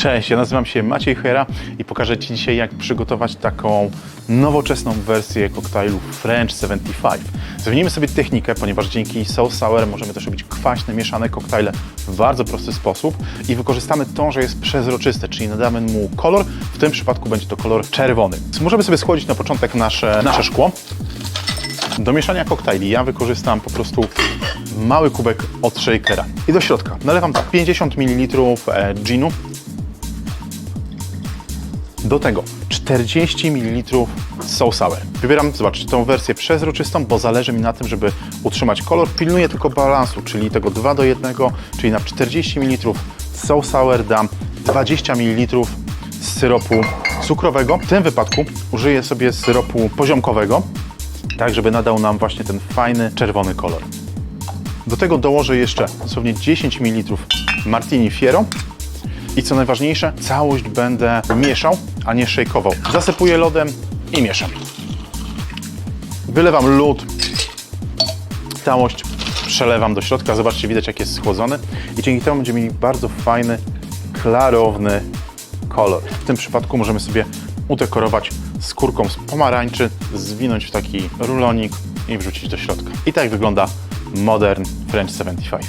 Cześć, ja nazywam się Maciej Hera i pokażę Ci dzisiaj, jak przygotować taką nowoczesną wersję koktajlu French 75. Zmienimy sobie technikę, ponieważ dzięki Soul Sour możemy też robić kwaśne, mieszane koktajle w bardzo prosty sposób i wykorzystamy to, że jest przezroczyste, czyli nadamy mu kolor. W tym przypadku będzie to kolor czerwony. Możemy sobie schłodzić na początek nasze, nasze szkło. Do mieszania koktajli ja wykorzystam po prostu mały kubek od shakera. I do środka nalewam tak 50 ml ginu. Do tego 40 ml soul sour. Wybieram, zobaczcie, tą wersję przezroczystą, bo zależy mi na tym, żeby utrzymać kolor. Pilnuję tylko balansu, czyli tego 2 do 1, czyli na 40 ml soul sour dam 20 ml syropu cukrowego. W tym wypadku użyję sobie syropu poziomkowego, tak żeby nadał nam właśnie ten fajny czerwony kolor. Do tego dołożę jeszcze dosłownie 10 ml Martini Fiero i co najważniejsze, całość będę mieszał, a nie szejkował. Zasypuję lodem i mieszam. Wylewam lód, całość przelewam do środka. Zobaczcie, widać jak jest schłodzony i dzięki temu będziemy mieli bardzo fajny, klarowny kolor. W tym przypadku możemy sobie udekorować skórką z pomarańczy, zwinąć w taki rulonik i wrzucić do środka. I tak wygląda Modern French 75.